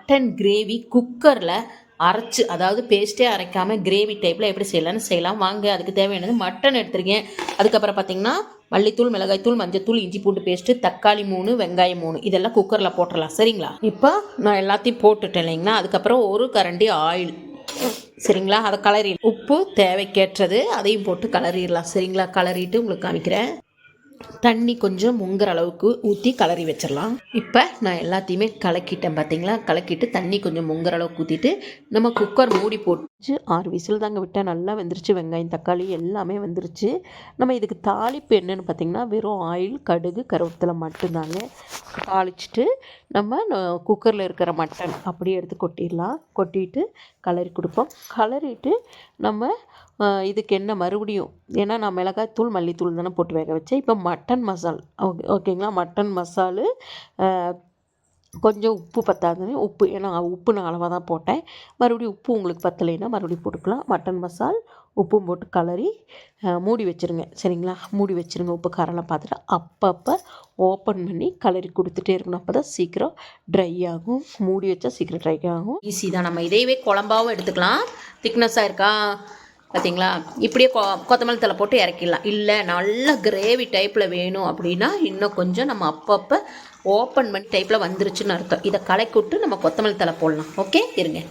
Mutton gravy குக்கரில் அரைச்சு அதாவது பேஸ்ட்டே அரைக்காமல் கிரேவி டைப்பில் எப்படி செய்யலாம்னு செய்யலாம். வாங்க அதுக்கு தேவையானது மட்டன் எடுத்திருக்கேன். அதுக்கப்புறம் பார்த்தீங்கன்னா மல்லித்தூள் மிளகாய்த்தூள் மஞ்சத்தூள் இஞ்சி பூண்டு பேஸ்ட்டு தக்காளி மூணு வெங்காயம் மூணு. இதெல்லாம் குக்கரில் போட்டுடலாம் சரிங்களா? இப்போ நான் எல்லாத்தையும் போட்டுட்டேன் இல்லைங்களா? அதுக்கப்புறம் ஒரு கரண்டி ஆயில் சரிங்களா? அதை கலரி உப்பு தேவைக்கேற்றது அதையும் போட்டு கலரிடலாம். சரிங்களா? கலரிட்டு உங்களுக்கு காமிக்கிறேன். தண்ணி கொஞ்சம் முங்குற அளவுக்கு ஊற்றி கலரி வச்சிடலாம் இப்போ நான் எல்லாத்தையுமே கலக்கிட்டேன் பார்த்தீங்களா கலக்கிட்டு தண்ணி கொஞ்சம் முங்குற அளவுக்கு ஊற்றிட்டு நம்ம குக்கர் மூடி போட்டு ஆறு விசில் தாங்க விட்டால் நல்லா வெந்துருச்சு. வெங்காயம் தக்காளி எல்லாமே வந்துருச்சு. நம்ம இதுக்கு தாளிப்பு என்னன்னு பார்த்தீங்கன்னா வெறும் ஆயில் கடுகு கருவேப்பிலை மட்டும்தாங்க. தாளிச்சிட்டு நம்ம குக்கரில் இருக்கிற மட்டன் அப்படியே எடுத்து கொட்டிடலாம். கொட்டிட்டு கலரி கொடுப்போம். கலரிட்டு நம்ம இதுக்கு என்ன மறுபடியும் ஏன்னா நான் மிளகாய் தூள் மல்லித்தூள் தானே போட்டு வேக வச்சேன். இப்போ மட்டன் மசால் ஓகே ஓகேங்களா? மட்டன் மசாலு கொஞ்சம் உப்பு பத்தாதுன்னு உப்பு ஏன்னா உப்பு நான் அளவாக தான் போட்டேன். மறுபடியும் உப்பு உங்களுக்கு பத்தலைன்னா மறுபடியும் போட்டுக்கலாம். மட்டன் மசால் உப்பும் போட்டு கலரி மூடி வச்சுருங்க. சரிங்களா? மூடி வச்சுருங்க உப்பு காரெல்லாம் பார்த்துட்டு அப்பப்போ ஓப்பன் பண்ணி கலரி கொடுத்துட்டே இருக்கணும். அப்போ தான் சீக்கிரம் ட்ரை ஆகும். மூடி வச்சா சீக்கிரம் ட்ரை ஆகும். ஈஸி தான். நம்ம இதையவே குழம்பாகவும் எடுத்துக்கலாம். திக்னஸாக இருக்கா? பார்த்தீங்களா இப்படியே கொ கொத்தமல்லி தலை போட்டு இறக்கிடலாம். இல்லை நல்ல கிரேவி டைப்பில் வேணும் அப்படின்னா இன்னும் கொஞ்சம் நம்ம அப்பப்போ ஓப்பன் பண்ணி டைப்பில் வந்துருச்சுன்னு அர்த்தம். இதை கலைக்கிட்டு விட்டு நம்ம கொத்தமல்லி தலை போடலாம். ஓகே இருங்க.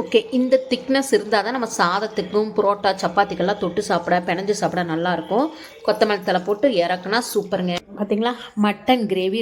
ஓகே இந்த திக்னஸ் இருந்தால் தான் நம்ம சாதத்துக்கும் புரோட்டா சப்பாத்திக்கெல்லாம் தொட்டு சாப்பிட பிணைஞ்சு சாப்பிட நல்லாயிருக்கும். கொத்தமல்லி தலை போட்டு இறக்குனா சூப்பருங்க பார்த்தீங்களா மட்டன் கிரேவி